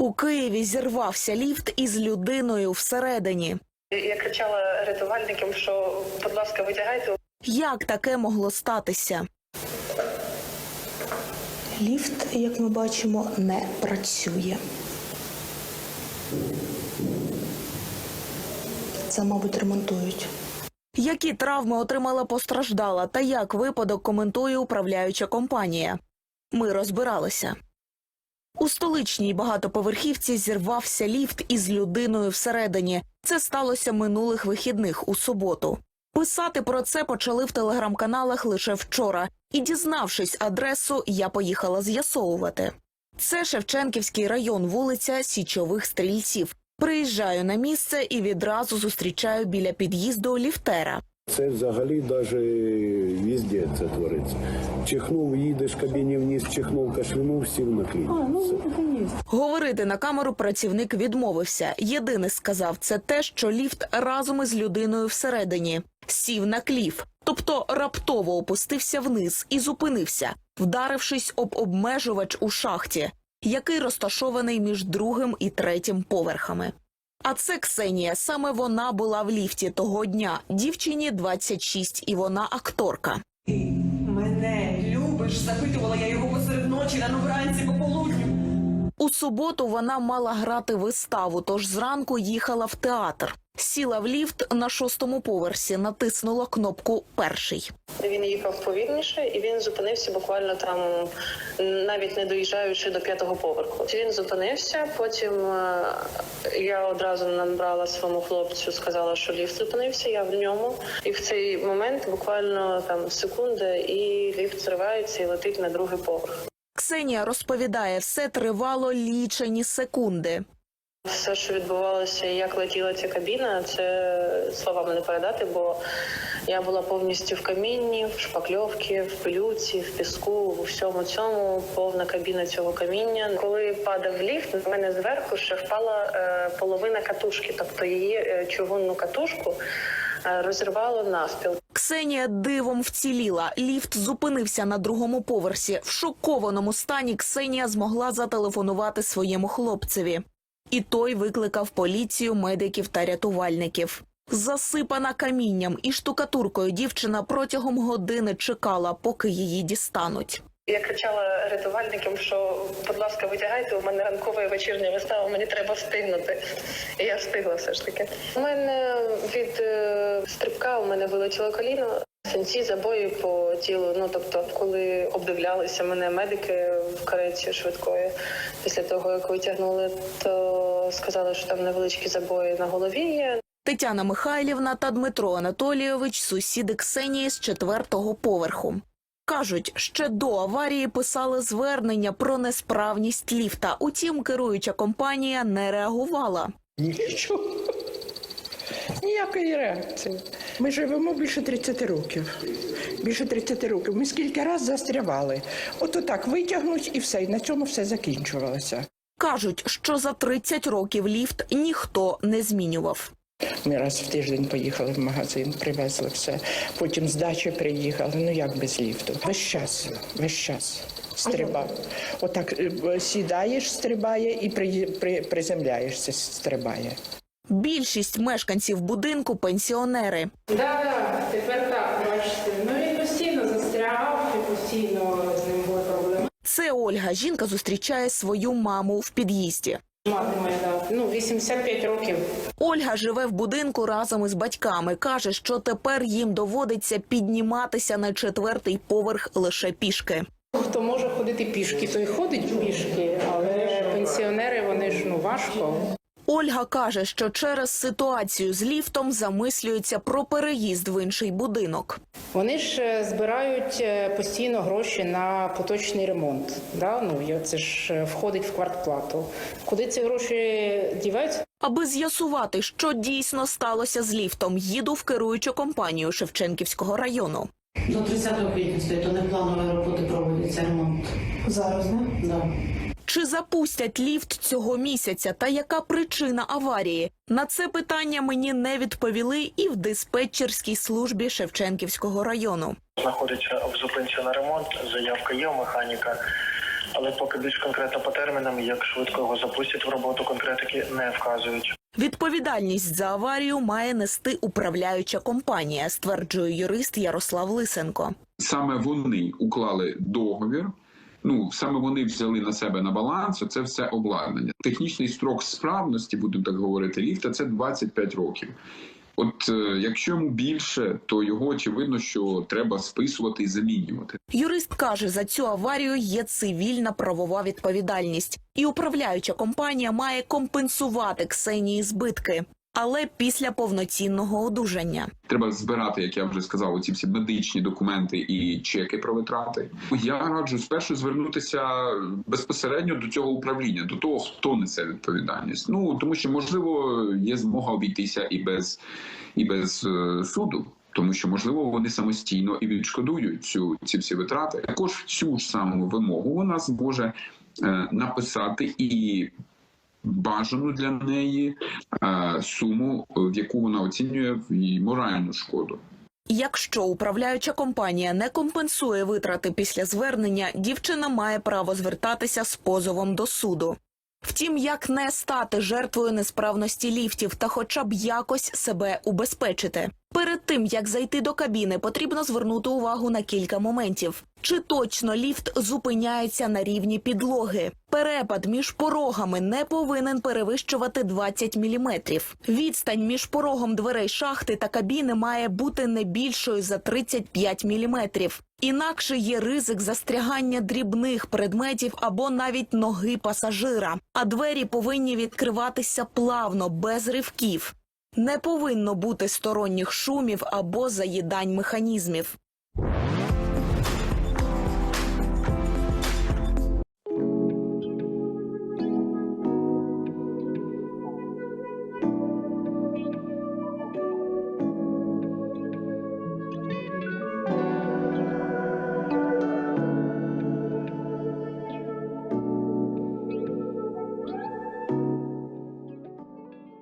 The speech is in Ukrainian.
У Києві зірвався ліфт із людиною всередині. Я кричала рятувальникам, що, будь ласка, витягайте. Як таке могло статися? Ліфт, як ми бачимо, не працює. Це, мабуть, ремонтують. Які травми отримала постраждала та як випадок коментує управляюча компанія? Ми розбиралися. У столичній багатоповерхівці зірвався ліфт із людиною всередині. Це сталося минулих вихідних у суботу. Писати про це почали в телеграм-каналах лише вчора, і, дізнавшись адресу, я поїхала з'ясовувати. Це Шевченківський район, вулиця Січових стрільців. Приїжджаю на місце і відразу зустрічаю біля під'їзду ліфтера. Це взагалі навіть везде це твориться. Чихнув, їдеш в кабіні вниз, чихнув, кашлянув, сів на клін. Говорити на камеру працівник відмовився. Єдине сказав це те, що ліфт разом із людиною всередині сів на кліф, тобто раптово опустився вниз і зупинився, вдарившись об обмежувач у шахті, який розташований між другим і третім поверхами. А це Ксенія. Саме вона була в ліфті того дня. Дівчині 26, і вона акторка. Мене любиш, запитувала я його посеред ночі, на новранці по полудню. У суботу вона мала грати виставу, тож зранку їхала в театр. Сіла в ліфт на шостому поверсі, натиснула кнопку перший. Він їхав повільніше, і він зупинився буквально там, навіть не доїжджаючи до п'ятого поверху. Він зупинився. Потім е, я одразу набрала своєму хлопцю, сказала, що ліфт зупинився. Я в ньому, і в цей момент буквально там секунда, і ліфт зривається і летить на другий поверх. Ксенія розповідає, все тривало лічені секунди. Все, що відбувалося, як летіла ця кабіна, це словами не передати, бо я була повністю в камінні, в шпакльовці, в пилюці, в піску, у всьому цьому повна кабіна цього каміння. Коли падав ліфт, в мене зверху ще впала е, половина катушки, тобто її е, чугунну катушку е, розірвало навпіл. Ксенія дивом вціліла. Ліфт зупинився на другому поверсі. В шокованому стані Ксенія змогла зателефонувати своєму хлопцеві. І той викликав поліцію, медиків та рятувальників. Засипана камінням і штукатуркою дівчина протягом години чекала, поки її дістануть. Я кричала рятувальникам, що будь ласка, витягайте, у мене ранкова і вечірня вистава, мені треба встигнути. І я встигла все ж таки. У мене від е, стрибка у мене вилетіло коліно. Синці, забої по тілу. Ну тобто, коли обдивлялися мене медики в кареті швидкої, після того як витягнули, то сказали, що там невеличкі забої на голові є. Тетяна Михайлівна та Дмитро Анатолійович сусіди Ксенії з четвертого поверху. Кажуть, ще до аварії писали звернення про несправність ліфта. Утім, керуюча компанія не реагувала. Нічого. Ніякої реакції. Ми живемо більше 30 років. Більше 30 років. Ми скільки раз застрявали. От так витягнуть і все, і на цьому все закінчувалося. Кажуть, що за 30 років ліфт ніхто не змінював. Ми раз в тиждень поїхали в магазин, привезли все. Потім з дачі приїхали. Ну як без ліфту? Весь час, весь час. Стрибав. Отак е, сідаєш, стрибає і при, при, приземляєшся, стрибає. Більшість мешканців будинку пенсіонери. Да, да, тепер так, бачите. Ну він постійно застрягав і постійно з ним були проблеми. Це Ольга. Жінка зустрічає свою маму в під'їзді. Мати моя ну 85 років. Ольга живе в будинку разом із батьками. каже, що тепер їм доводиться підніматися на четвертий поверх лише пішки. Хто може ходити пішки, той ходить пішки, але пенсіонери вони ж ну важко. Ольга каже, що через ситуацію з ліфтом замислюється про переїзд в інший будинок. Вони ж е, збирають е, постійно гроші на поточний ремонт. Да? Ну, це ж е, входить в квартплату. Куди ці гроші діваються? Аби з'ясувати, що дійсно сталося з ліфтом, їду в керуючу компанію Шевченківського району. До 30 квітня стоїть, то не планові роботи проводяться ремонт. Зараз, не? Да. Чи запустять ліфт цього місяця та яка причина аварії? На це питання мені не відповіли і в диспетчерській службі Шевченківського району. знаходиться в зупинці на ремонт. Заявка є у механіка. але поки більш конкретно по термінам, як швидко його запустять в роботу, конкретики не вказують. Відповідальність за аварію має нести управляюча компанія, стверджує юрист Ярослав Лисенко. саме вони уклали договір. Ну саме вони взяли на себе на баланс це все обладнання. Технічний строк справності, будемо так говорити, ліфта це 25 років. От е, якщо йому більше, то його очевидно, що треба списувати і замінювати. Юрист каже, за цю аварію є цивільна правова відповідальність, і управляюча компанія має компенсувати Ксенії збитки, але після повноцінного одужання. Треба збирати, як я вже сказав, ці всі медичні документи і чеки про витрати. Я раджу спершу звернутися безпосередньо до цього управління, до того, хто несе відповідальність. Ну тому що можливо є змога обійтися і без і без е, суду. Тому що можливо вони самостійно і відшкодують цю ці всі витрати. Також цю ж саму вимогу вона зможе е, написати і бажану для неї е, суму, в яку вона оцінює її моральну шкоду. Якщо управляюча компанія не компенсує витрати після звернення, дівчина має право звертатися з позовом до суду. Втім, як не стати жертвою несправності ліфтів та хоча б якось себе убезпечити. Перед тим як зайти до кабіни, потрібно звернути увагу на кілька моментів: чи точно ліфт зупиняється на рівні підлоги? Перепад між порогами не повинен перевищувати 20 мм. Відстань між порогом дверей шахти та кабіни має бути не більшою за 35 мм. Інакше є ризик застрягання дрібних предметів або навіть ноги пасажира. А двері повинні відкриватися плавно, без ривків. Не повинно бути сторонніх шумів або заїдань механізмів.